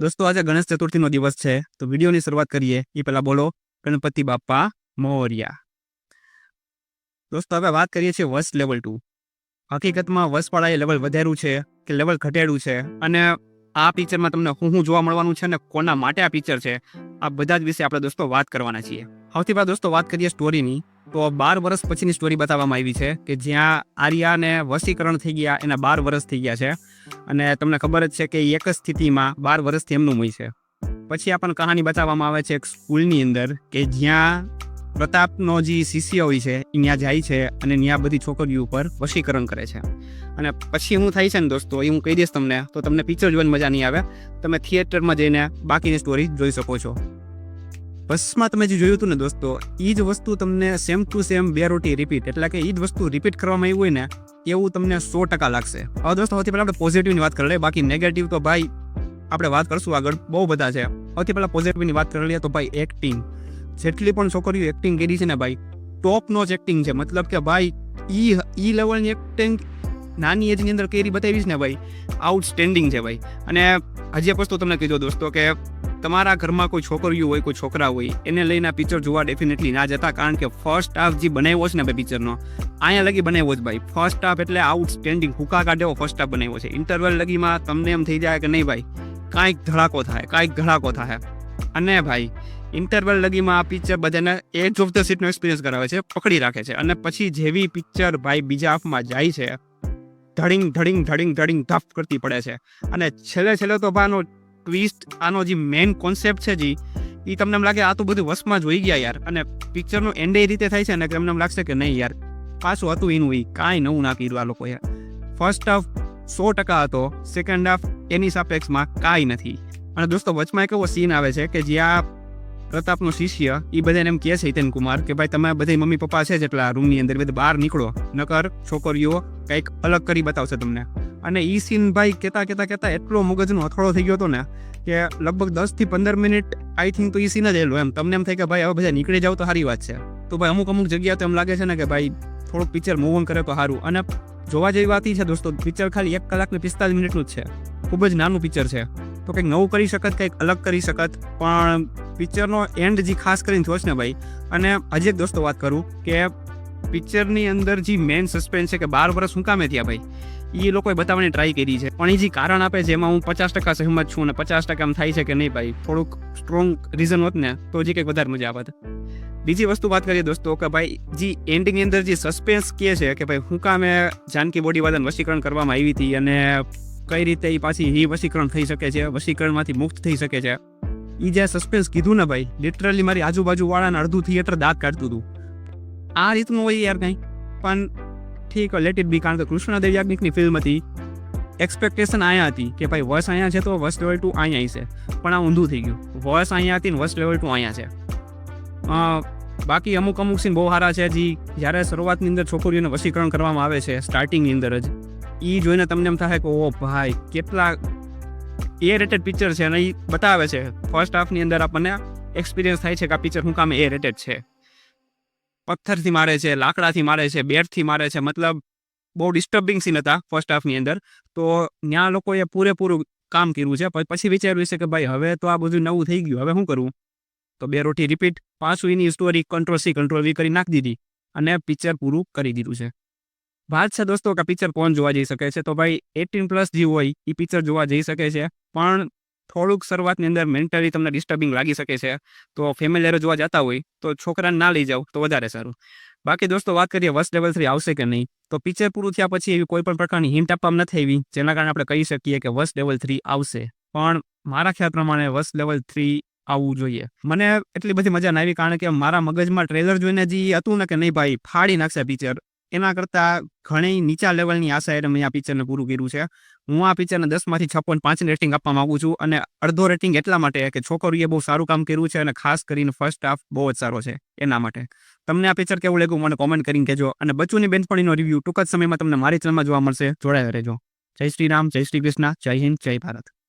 દોસ્તો, આજે ગણેશ ચતુર્થીનો દિવસ છે, તો વિડીયોની શરૂઆત કરીએ. એ પહેલાં બોલો, ગણપતિ બાપ્પા મોર્યા. દોસ્તો, હવે વાત કરીએ છીએ વર્ષ લેવલ ટુ હકીકતમાં વર્ષવાળાએ લેવલ વધાર્યું છે કે લેવલ ઘટેડ્યું છે? અને આ પિક્ચરમાં તમને હું હું જોવા મળવાનું છે ને કોના માટે આ પિક્ચર છે? આ બધા જ વિશે આપણે દોસ્તો વાત કરવાના છીએ. સૌથી પહેલાં દોસ્તો, વાત કરીએ સ્ટોરીની તો બાર વર્ષ પછીની સ્ટોરી બતાવવામાં આવી છે કે જ્યાં આર્યાને વસીકરણ થઈ ગયા, એના બાર વર્ષ થઈ ગયા છે. અને તમને ખબર જ છે કે એક જ સ્થિતિમાં બાર વર્ષથી એમનું હોય છે. પછી આપણને કહાની બતાવવામાં આવે છે એક સ્કૂલની અંદર કે જ્યાં પ્રતાપનો જે શિષ્ય હોય છે, એ ત્યાં જાય છે અને ત્યાં બધી છોકરીઓ ઉપર વશીકરણ કરે છે. અને પછી હું થાય છે ને દોસ્તો, એ હું કહી દઈશ તમને, તો તમને પિક્ચર જોવાની મજા નહીં આવે. તમે થિયેટરમાં જઈને બાકીની સ્ટોરી જોઈ શકો છો. બસમાં તમે જે જોયું હતું ને દોસ્તો એ જ વસ્તુ તમને સેમ ટુ સેમ બે રોટી રિપીટ એટલે કે એ જ વસ્તુ રિપીટ કરવામાં આવી હોય ને એવું તમને સો ટકા લાગશે. હવે દોસ્તો, સૌથી પહેલાં આપણે પોઝિટિવની વાત કરી લઈએ. બાકી નેગેટિવ તો ભાઈ, આપણે વાત કરશું આગળ. બહુ બધા છે. સૌથી પહેલાં પોઝિટિવની વાત કરી લઈએ તો ભાઈ એક્ટિંગ જેટલી પણ છોકરીઓ એક્ટિંગ કરી છે ને ભાઈ ટોપનો જ એક્ટિંગ છે. મતલબ કે ભાઈ, ઈ ઈ લેવલની એક્ટિંગ નાની એજની અંદર કેરી બતાવીશ ને ભાઈ આઉટસ્ટેન્ડિંગ છે ભાઈ. અને હજી એક વસ્તુ તમને કીધો દોસ્તો કે તમારા ઘરમાં કોઈ છોકરીઓ હોય, કોઈ છોકરા હોય, એને લઈને આ પિક્ચર જોવા ડેફિનેટલી ના જતા, કારણ કે ફર્સ્ટ હાફ જે બનાવ્યો છે ને ભાઈ પિક્ચરનો અહીંયા લગી બનાવ્યો જ ભાઈ. ફર્સ્ટ હાફ એટલે આઉટસ્ટેન્ડિંગ હુકા કાઢેવો ફર્સ્ટ હાફ બનાવ્યો છે. ઇન્ટરવલ લગીમાં તમને એમ થઈ જાય કે નહીં ભાઈ, કાંઈક ધડાકો થાય, કાંઈક ધડાકો થાય. અને ભાઈ ઇન્ટરવલ લગીમાં આ પિક્ચર બધાને એજ ઓફ ધ સીટનો એક્સપિરિયન્સ કરાવે છે, પકડી રાખે છે. અને પછી જેવી પિક્ચર ભાઈ બીજા હાફમાં જાય છે, ધડિંગ ધડિંગ ધડિંગ ધડિંગ, ધફ કરતી પડે છે. અને છેલ્લે છેલ્લે તો ભાનો ટ્વિસ્ટ આનો જે મેઇન કોન્સેપ્ટ છે જી એ તમને એમ લાગે આ તો બધું વસમાં જોઈ ગયા યાર. અને પિક્ચરનું એન્ડ એ રીતે થાય છે ને તમને એમ લાગશે કે નહીં યાર, પાછું હતું એનું એ કાંઈ નવું ના કર્યું આ લોકોએ ફર્સ્ટ હાફ સો ટકા હતો સેકન્ડ હાફ એની સાપેક્ષમાં કાંઈ નથી. અને દોસ્તો, વચમાં એક એવો સીન આવે છે કે જ્યાં પ્રતાપનો શિષ્ય એ બધાને એમ કહે છે હિતેન કુમાર કે ભાઈ તમે બધા મમ્મી પપ્પા છે જેટલા રૂમની અંદર બધા બહાર નીકળો. નકર છોકરીઓ કંઈક અલગ કરી બતાવશે તમને. અને ઈ સીન ભાઈ કહેતા કહેતા કહેતા એટલો મગજનો અથડો થઈ ગયો હતો ને કે લગભગ દસથી પંદર મિનિટ આઈ થિંક તો ઈ સીન જ એલો એમ. તમને એમ થાય કે ભાઈ, હવે બધા નીકળી જાવ તો સારી વાત છે. તો ભાઈ અમુક અમુક જગ્યા તો એમ લાગે છે ને કે ભાઈ, થોડુંક પિક્ચર મૂવ ઓન કરે તો સારું. અને જોવા જેવી વાત છે દોસ્તો પિક્ચર ખાલી એક કલાક ને પિસ્તાલીસ મિનિટનું જ છે. ખૂબ જ નાનું પિક્ચર છે. તો કંઈક નવું કરી શકત, કંઈક અલગ કરી શકત. પણ પિક્ચરનો એન્ડ જે ખાસ કરીને જોશ ને ભાઈ, અને હજી એક દોસ્તો વાત કરું કે પિક્ચરની અંદર જે મેઇન સસ્પેન્સ છે કે બાર વર્ષ શું કામે થયા ભાઈ? એ લોકોએ બતાવવાની ટ્રાય કરી છે. પણ એ જે કારણ આપે છે એમાં હું પચાસ ટકા સહેમત છું અને પચાસ ટકા એમ થાય છે કે નહીં ભાઈ, થોડુંક સ્ટ્રોંગ રીઝન હોત ને, તો જે કંઈક વધારે મજા આવત. બીજી વસ્તુ વાત કરીએ દોસ્તો કે ભાઈ, જે એન્ડિંગની અંદર જે સસ્પેન્સ કે છે કે ભાઈ, હું કામે જાનકી બોડી વાદન વશીકરણ કરવામાં આવી હતી અને કઈ રીતે એ પાછી એ વશીકરણ થઈ શકે છે, વશીકરણમાંથી મુક્ત થઈ શકે છે. એ જે સસ્પેન્સ કીધું ને ભાઈ લિટરલી મારી આજુબાજુ વાળાને અડધું થિયેટર દાંત કાઢતું હતું. આ રીતનું હોય યાર કંઈ. પણ ઠીક લેટ ઇટ બી કારણ કે કૃષ્ણદેવ યાજ્ઞિકની ફિલ્મ હતી. એક્સપેક્ટેશન અહીંયા હતી કે ભાઈ વર્ષ અહીંયા છે તો વર્ષ લેવલ ટુ અહીંયા છે. પણ આ ઊંધું થઈ ગયું. વર્ષ અહીંયા હતી ને વર્ષ લેવલ ટુ અહીંયા છે. બાકી અમુક અમુક સીન બહુ સારા છે જે. જ્યારે શરૂઆતની અંદર છોકરીઓને વશીકરણ કરવામાં આવે છે સ્ટાર્ટિંગની અંદર જ. એ જોઈને તમને એમ થાય કે, ઓ ભાઈ, કેટલા એ રેટેડ પિક્ચર છે અને એ બતાવે છે. ફર્સ્ટ હાફની અંદર આપણને એક્સપિરિયન્સ થાય છે કે આ પિક્ચર શું કામ એ રેટેડ છે. પથ્થરથી મારે છે, લાકડાથી મારે છે, બેટથી મારે છે, મતલબ બહુ ડિસ્ટર્બિંગ સીન હતા ફર્સ્ટ હાફની અંદર. તો ત્યાં લોકોએ પૂરેપૂરું કામ કર્યું છે. પછી વિચાર્યું છે કે ભાઈ હવે તો આ બધું નવું થઈ ગયું, હવે શું કરવું તો બે રોટી રિપીટ પાછું એની story control C control V કરી નાખી દીધી અને પિક્ચર પૂરું કરી દીધું છે. વાત છે દોસ્તો કે પિક્ચર કોણ જોવા જઈ શકે છે? તો ભાઈ એટીન પ્લસ જે હોય એ પિક્ચર જોવા જઈ શકે છે. પણ થોડુંક શરૂઆતની અંદર મેન્ટલી તમને ડિસ્ટર્બિંગ લાગી શકે છે. તો ફેમિલી જોવા જતા હોય તો છોકરાને ના લઈ જાવ તો વધારે સારું. બાકી દોસ્તો વાત કરીએ વર્ષ લેવલ થ્રી આવશે કે નહીં? તો પિક્ચર પૂરું થયા પછી એવી કોઈ પણ પ્રકારની હિન્ટ આપવામાં નથી આવી, જેના કારણે આપણે કહી શકીએ કે વર્ષ લેવલ થ્રી આવશે. પણ મારા ખ્યાલ પ્રમાણે વર્ષ લેવલ થ્રી આવવું જોઈએ. મને એટલી બધી મજા ના આવી કારણ કે મારા મગજમાં ટ્રેલર જોઈને જે હતું ને કે નહીં ભાઈ, ફાડી નાખશે પિક્ચર એના કરતાં ઘણી નીચા લેવલની આશા એટલે મેં આ પિક્ચરને પૂરું કર્યું છે. હું આ પિક્ચરને દસમાંથી છપ્પન પાંચ રેટિંગ આપવા માંગુ છું અને અડધો રેટિંગ એટલા માટે કે છોકરીએ બહુ સારું કામ કર્યું છે અને ખાસ કરીને ફર્સ્ટ હાફ બહુ જ સારો છે એના માટે. તમને આ પિક્ચર કેવું લાગ્યું મને કોમેન્ટ કરીને કહેજો અને બચ્ચુની બેનપણીનો રિવ્યૂ ટૂંક જ સમયમાં તમને મારી ચેનલમાં જોવા મળશે. જોડાયા રહેજો. જય શ્રી રામ, જય શ્રી કૃષ્ણ, જય હિન્દ, જય ભારત.